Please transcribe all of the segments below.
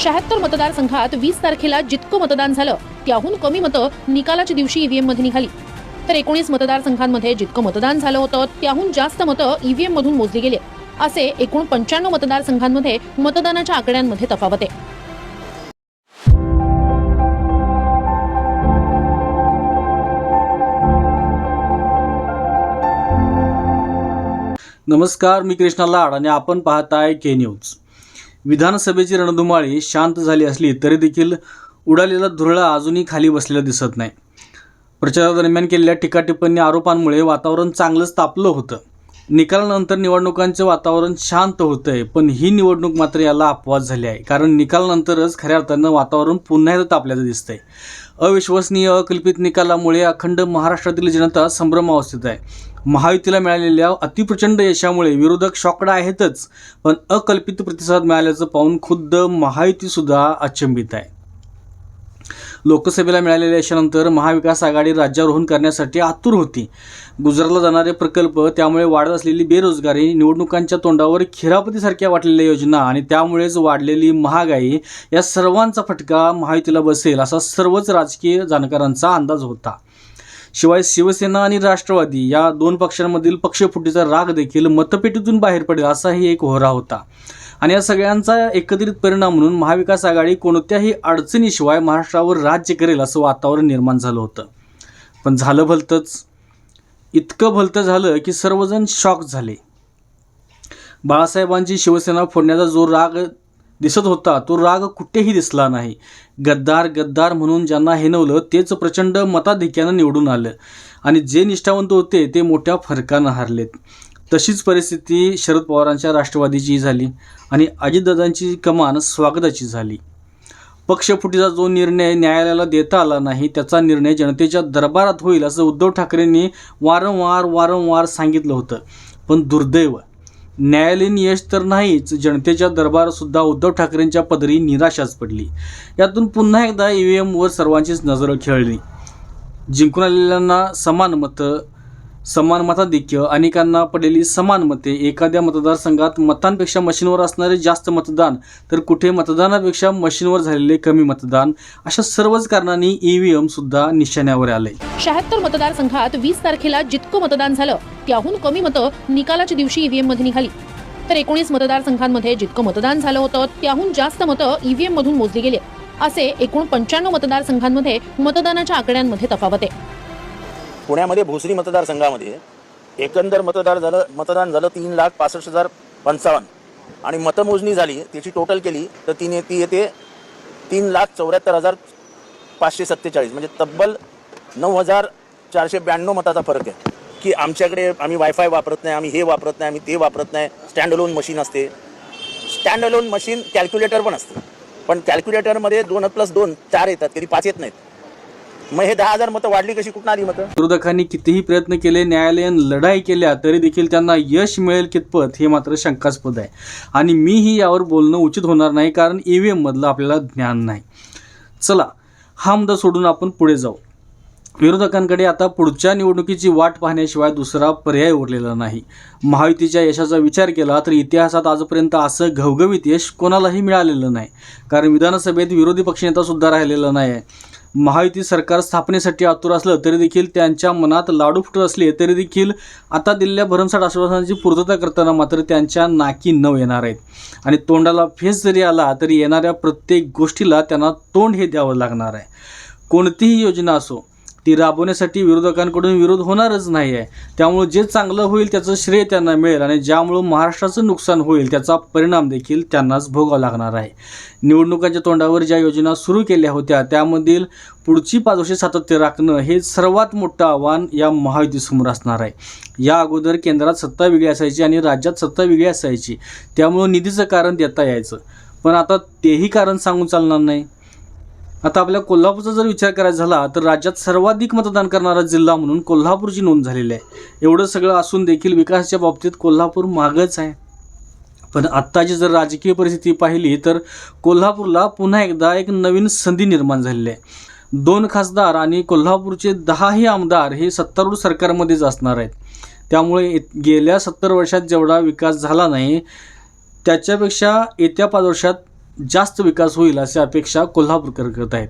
शहात्तर मतदारसंघात वीस तारखेला जितकं मतदान झालं त्याहून कमी मतं निकालाच्या दिवशी ईव्हीएममध्ये निघाली. तर एकोणीस मतदारसंघांमध्ये जितकं मतदान झालं होतं त्याहून जास्त मतं ईव्हीएम मधून मोजली गेले. असे एकूण पंच्याण्णव मतदारसंघांमध्ये मतदानाच्या आकड्यांमध्ये तफावत आहे. नमस्कार मी कृष्णा लाड आणि आपण पाहताय के न्यूज विधानसभेची रणधुमाळी शांत झाली असली तरी देखील उडालेला धुरळा अजूनही खाली बसलेला दिसत नाही. प्रचारादरम्यान केलेल्या टीकाटिप्पणी आरोपांमुळे वातावरण चांगलंच तापलं होतं. निकालानंतर निवडणुकांचे वातावरण शांत होतं आहे पण ही निवडणूक मात्र याला अपवाद झाली आहे. कारण निकालानंतरच खऱ्या अर्थानं वातावरण पुन्हा एकदा तापल्याचं दिसतंय. अविश्वसनीय अकल्पित निकालामुळे अखंड महाराष्ट्रातील जनता संभ्रमावस्थेत आहे. महायुतीला मिळालेल्या अतिप्रचंड यशामुळे विरोधक शॉकड आहेतच पण अकल्पित प्रतिसाद मिळाल्याचं पाहून खुद्द महायुतीसुद्धा अचंबित आहे. लोकसभेला मिळालेल्या यशानंतर महाविकास आघाडी राज्यारोहण करण्यासाठी आतुर होती. गुजरातला जाणारे प्रकल्प त्यामुळे वाढत असलेली बेरोजगारी निवडणुकांच्या तोंडावर खिरापतीसारख्या वाटलेल्या योजना आणि त्यामुळेच वाढलेली महागाई या सर्वांचा फटका महायुतीला बसेल असा सर्वच राजकीय जाणकारांचा अंदाज होता. शिवाय शिवसेना आणि राष्ट्रवादी या दोन पक्षांमधील पक्षफुटीचा राग देखील मतपेटीतून बाहेर पडेल असाही एक होरा होता. आणि या सगळ्यांचा एकत्रित परिणाम म्हणून महाविकास आघाडी कोणत्याही अडचणीशिवाय महाराष्ट्रावर राज्य करेल असं वातावरण निर्माण झालं होतं. पण झालं भलतंच. इतकं भलतं झालं की सर्वजण शॉक झाले. बाळासाहेबांची शिवसेना फोडण्याचा जो राग दिसत होता. तो राग कुठेही दिसला नाही. गद्दार गद्दार म्हणून ज्यांना हेनवलं तेच प्रचंड मताधिक्यानं निवडून आलं. आणि जे निष्ठावंत होते ते मोठ्या फरकानं हारलेत. तशीच परिस्थिती शरद पवारांच्या राष्ट्रवादीची झाली आणि अजितदादांची कमान स्वागताची झाली. पक्षफुटीचा जो निर्णय न्यायालयाला देता आला नाही त्याचा निर्णय जनतेच्या दरबारात होईल असं उद्धव ठाकरेंनी वारंवार वारंवार सांगितलं होतं. पण दुर्दैव न्यायालयीन यश तर नाहीच जनतेच्या दरबारसुद्धा उद्धव ठाकरेंच्या पदरी निराशाच पडली. यातून पुन्हा एकदा ई व्ही एमवर सर्वांचीच नजर खेळली. जिंकून आलेल्यांना समान मतं समान मताधिक्य अनेकांना पडलेली समान मते एखाद्या मतदारसंघात मतांपेक्षा मशीनवर असणारे जास्त मतदान तर कुठे मतदानापेक्षा मशीनवर झालेले कमी मतदान? अशा सर्वच कारणांनी ईव्हीएम सुद्धा निशाण्यावर आले शहात्तर मतदारसंघात वीस तारखेला जितकं मतदान झालं त्याहून कमी मतं निकालाच्या दिवशी ईव्हीएममध्ये निघाली. तर एकोणीस मतदारसंघांमध्ये जितकं मतदान झालं होतं त्याहून जास्त मतं ईव्हीएम मधून मोजली गेले. असे एकूण पंच्याण्णव मतदारसंघांमध्ये मतदानाच्या आकड्यांमध्ये तफावत आहे. पुण्यामध्ये भोसरी मतदारसंघामध्ये एकंदर मतदार झालं मतदान झालं तीन लाख पासष्ट हजार पंचावन्न. आणि मतमोजणी झाली त्याची टोटल केली तर तिने ती येते तीन लाख चौऱ्याहत्तर हजार पाचशे सत्तेचाळीस. म्हणजे तब्बल नऊ हजार चारशे ब्याण्णव मताचा फरक आहे. की आमच्याकडे आम्ही वायफाय वापरत नाही आम्ही हे वापरत नाही आम्ही ते वापरत नाही. स्टँड अलोन मशीन असते. स्टँड अलोन मशीन कॅल्क्युलेटर पण असते. पण कॅल्क्युलेटरमध्ये दोन प्लस दोन चार येतात कधी पाच येत नाहीत. मग हे दहा हजार मतं वाढली कशी? कुठून आली मतं? विरोधकांनी कितीही प्रयत्न केले न्यायालयीन लढाई केल्या तरी देखील त्यांना यश मिळेल कितपत हे मात्र शंकास्पद आहे. आणि मीही यावर बोलणं उचित होणार नाही कारण ई व्ही एममधलं आपल्याला ज्ञान नाही. चला हा मुद्दा सोडून आपण पुढे जाऊ. विरोधकांकडे आता पुढच्या निवडणुकीची वाट पाहण्याशिवाय दुसरा पर्याय उरलेला नाही. महायुतीच्या यशाचा विचार केला तर इतिहासात आजपर्यंत असं घवघवीत यश कोणालाही मिळालेलं नाही. कारण विधानसभेत विरोधी पक्षनेतासुद्धा राहिलेला नाही आहे महायुती सरकार स्थापनेसाठी आतुर असलं तरी देखील त्यांच्या मनात लाडू फुटत असले तरी देखील आता दिलेल्या भरमसाठ आश्वासनांची पूर्तता करताना मात्र त्यांच्या नाकी नव येणार आहेत. आणि तोंडाला फेस जरी आला तरी येणाऱ्या प्रत्येक गोष्टीला त्यांना तोंड हे द्यावं लागणार आहे. कोणतीही योजना असो ती राबवण्यासाठी विरोधकांकडून विरोध होणारच नाही आहे त्यामुळं जे चांगलं होईल त्याचं श्रेय त्यांना मिळेल आणि ज्यामुळं महाराष्ट्राचं नुकसान होईल त्याचा परिणाम देखील त्यांनाच भोगावा लागणार आहे. निवडणुकांच्या तोंडावर ज्या योजना सुरू केल्या होत्या त्यामधील पुढची पाच वर्षे सातत्य राखणं हे सर्वात मोठं आव्हान या महायुतीसमोर असणार आहे. या अगोदर केंद्रात सत्ता वेगळी असायची आणि राज्यात सत्ता वेगळी असायची. त्यामुळं निधीचं कारण देता यायचं. पण आता तेही कारण सांगून चालणार नाही. आता आपल्या कोल्हापूरचा जर विचार करायचा झाला तर राज्यात सर्वाधिक मतदान करणारा जिल्हा म्हणून कोल्हापूरची नोंद झालेली आहे. एवढं सगळं असून देखील विकासाच्या बाबतीत कोल्हापूर मागच आहे. पण आत्ताची जर राजकीय परिस्थिती पाहिली तर कोल्हापूरला पुन्हा एकदा एक नवीन संधी निर्माण झालेली आहे. दोन खासदार आणि कोल्हापूरचे दहाही आमदार हे सत्तारूढ सरकारमध्येच असणार आहेत. त्यामुळे गेल्या सत्तर वर्षात जेवढा विकास झाला नाही त्याच्यापेक्षा येत्या पाच वर्षात जास्त विकास होईल अशी अपेक्षा कोल्हापूरकर करत आहेत.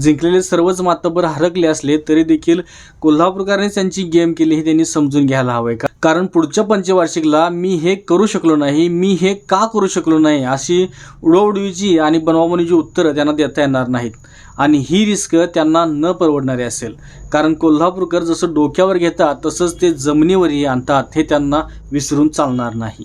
जिंकलेले सर्वच मातबर हरकले असले तरी देखील कोल्हापूरकरांनी त्यांची गेम केली हे त्यांनी समजून घ्यायला हवंय. का कारण पुढच्या पंचवार्षिकला मी हे करू शकलो नाही मी हे का करू शकलो नाही अशी उडवडवीची आणि बनवाबनीची उत्तरं त्यांना देता येणार नाहीत. आणि ही रिस्क त्यांना न परवडणारी असेल. कारण कोल्हापूरकर जसं डोक्यावर घेतात तसंच ते जमिनीवरही आणतात हे त्यांना विसरून चालणार नाही.